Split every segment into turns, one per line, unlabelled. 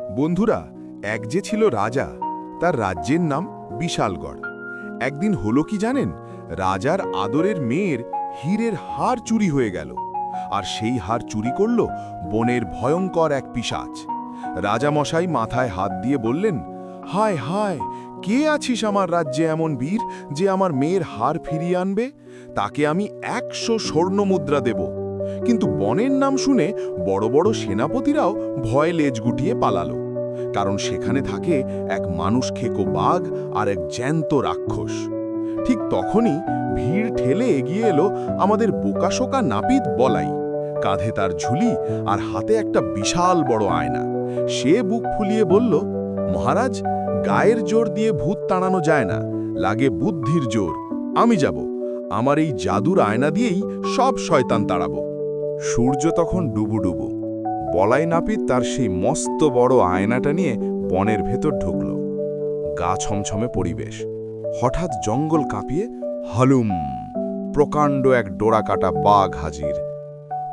বন্ধুরা, এক যে ছিল রাজা, তার রাজ্যের নাম বিশালগড়। একদিন হলো কি জানেন? রাজার আদরের মেয়ের হীরের হার চুরি হয়ে গেল। আর সেই হার চুরি করল বনের ভয়ঙ্কর এক পিশাচ। রাজামশাই মাথায় হাত দিয়ে বললেন, হায় হায়, কে আছিস আমার রাজ্যে এমন বীর যে আমার মেয়ের হার ফিরিয়ে আনবে? তাকে আমি একশো স্বর্ণ মুদ্রা দেব। কিন্তু বনের নাম শুনে বড় বড় সেনাপতিরাও ভয়ে লেজ গুটিয়ে পালালো। কারণ সেখানে থাকে এক মানুষ খেকো বাঘ আর এক জ্যান্ত রাক্ষস। ঠিক তখনই ভিড় ঠেলে এগিয়ে এলো আমাদের বোকাশোকা নাপিত বলাই। কাঁধে তার ঝুলি আর হাতে একটা বিশাল বড় আয়না। সে বুক ফুলিয়ে বলল, মহারাজ, গায়ের জোর দিয়ে ভূত তাড়ানো যায় না, লাগে বুদ্ধির জোর। আমি যাব। আমার এই জাদুর আয়না দিয়েই সব শয়তান তাড়াবো। সূর্য তখন ডুবু ডুবু। বলাই নাপিত তার সেই মস্ত বড় আয়নাটা নিয়ে বনের ভেতর ঢুকল। গা ছমছমে পরিবেশ। হঠাৎ জঙ্গল কাঁপিয়ে হালুম, প্রকাণ্ড এক ডোরাকাটা বাঘ হাজির।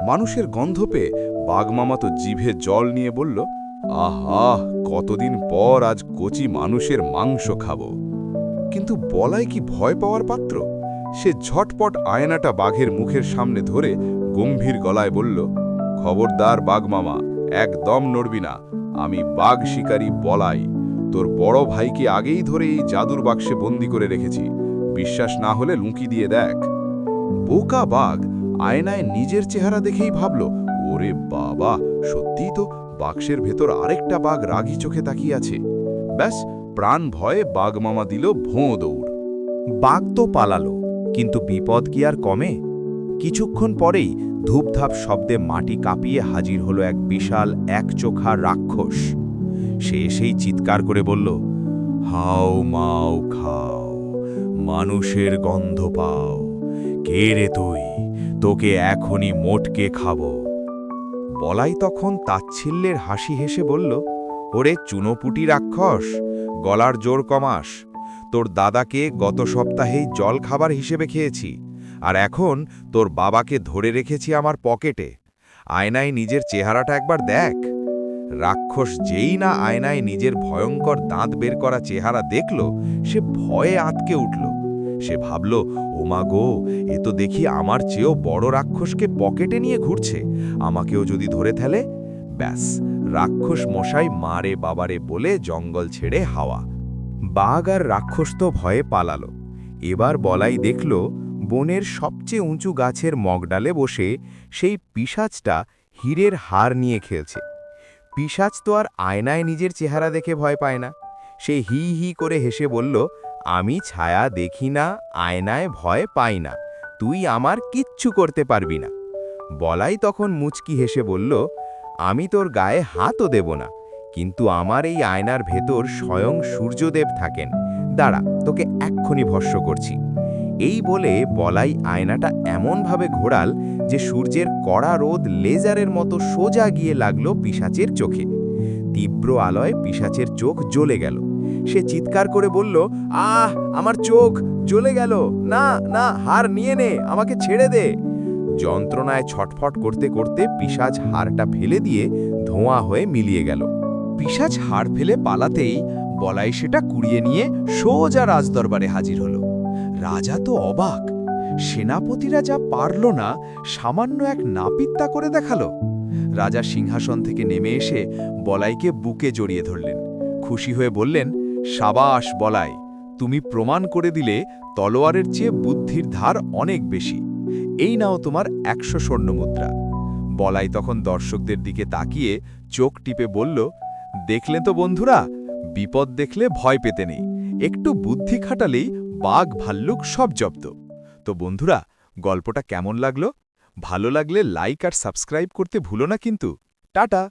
মানুষের গন্ধ পেয়ে বাঘ মামা তো জিভে জল নিয়ে বলল, আহা, কতদিন পর আজ কচি মানুষের মাংস খাব। কিন্তু বলাই কি ভয় পাওয়ার পাত্র? সে ঝটপট আয়নাটা বাঘের মুখের সামনে ধরে গম্ভীর গলায় বলল, খবরদার বাঘ মামা, একদম নড়বি না। আমি বাঘ শিকারী বলাই। তোর বড় ভাইকে আগেই ধরে এই জাদুর বাক্সে বন্দি করে রেখেছি। বিশ্বাস না হলে লুঁকি দিয়ে দেখ। বোকা বাঘ আয়নায় নিজের চেহারা দেখেই ভাবল, ওরে বাবা, সত্যিই তো বাক্সের ভেতর আরেকটা বাঘ রাগি চোখে তাকিয়ে আছে। ব্যাস, প্রাণ ভয়ে বাঘ মামা দিল ভোঁ দৌড়।
বাঘ তো পালালো, কিন্তু বিপদ কি আর কমে? কিছুক্ষণ পরেই ধূপধাপ শব্দে মাটি কাঁপিয়ে হাজির হলো এক বিশাল একচোখা রাক্ষস। সে এসেই চিৎকার করে বলল, হাও, মাও, খাও, মানুষের গন্ধ পাও। কে রে তুই? তোকে এখনই মোটকে খাব। বলাই তখন তাচ্ছিল্যের হাসি হেসে বলল, ওরে চুনোপুটি রাক্ষস, গলার জোর কমাস। তোর দাদাকে গত সপ্তাহেই জল খাবার হিসেবে খেয়েছি। আর এখন তোর বাবাকে ধরে রেখেছি আমার পকেটে। আয়নায় নিজের চেহারাটা একবার দেখ। রাক্ষস যেই না আয়নায় নিজের ভয়ঙ্কর দাঁত বের করা চেহারা দেখল, সে ভয়ে আতকে উঠল। সে ভাবল, ওমা গো, এ তো দেখি আমার চেয়েও বড় রাক্ষসকে পকেটে নিয়ে ঘুরছে। আমাকেও যদি ধরে ফেলে? ব্যাস, রাক্ষস মশাই মারে বাবারে বলে জঙ্গল ছেড়ে হাওয়া। বাঘ আর রাক্ষস তো ভয়ে পালালো। এবার বলাই দেখল বনের সবচেয়ে উঁচু গাছের মগডালে বসে সেই পিসাজটা হীরের হার নিয়ে খেলছে। পিসাজ তো আর আয়নায় নিজের চেহারা দেখে ভয় পায় না। সে হি হি করে হেসে বলল, আমি ছায়া দেখি না, আয়নায় ভয় পাই না, তুই আমার কিচ্ছু করতে পারবি না। বলাই তখন মুচকি হেসে বলল, আমি তোর গায়ে হাতও দেব না, কিন্তু আমার এই আয়নার ভেতর স্বয়ং সূর্যদেব থাকেন। দাঁড়া, তোকে এক্ষুনি ভস্য করছি। এই বলে বলাই আয়নাটা এমনভাবে ঘোরাল যে সূর্যের কড়া রোদ লেজারের মতো সোজা গিয়ে লাগল পিসাচের চোখে। তীব্র আলয় পিসাচের চোখ জ্বলে গেল। সে চিৎকার করে বলল, আহ, আমার চোখ জ্বলে গেল। না না, হার নিয়ে নে, আমাকে ছেড়ে দে। যন্ত্রণায় ছটফট করতে করতে পিসাজ হারটা ফেলে দিয়ে ধোঁয়া হয়ে মিলিয়ে গেল।
পিসাজ হাড় ফেলে পালাতেই বলাই সেটা কুড়িয়ে নিয়ে সোজা রাজদরবারে হাজির হল। রাজা তো অবাক। সেনাপতিরা যা পারল না, সামান্য এক নাপিত্তা করে দেখাল। রাজা সিংহাসন থেকে নেমে এসে বলাইকে বুকে জড়িয়ে ধরলেন। খুশি হয়ে বললেন, সাবাস, বলাই, তুমি প্রমাণ করে দিলে তলোয়ারের চেয়ে বুদ্ধির ধার অনেক বেশি। এই নাও তোমার একশো স্বর্ণমুদ্রা বলাই তখন দর্শকদের দিকে তাকিয়ে চোখ টিপে বলল, দেখলে তো বন্ধুরা, বিপদ দেখলে ভয় পেতে নেই। একটু বুদ্ধি খাটালেই বাঘ, ভাল্লুক সব জব্দ। তো বন্ধুরা, গল্পটা কেমন লাগল? ভালো লাগলে লাইক আর সাবস্ক্রাইব করতে ভুলো না কিন্তু। টাটা!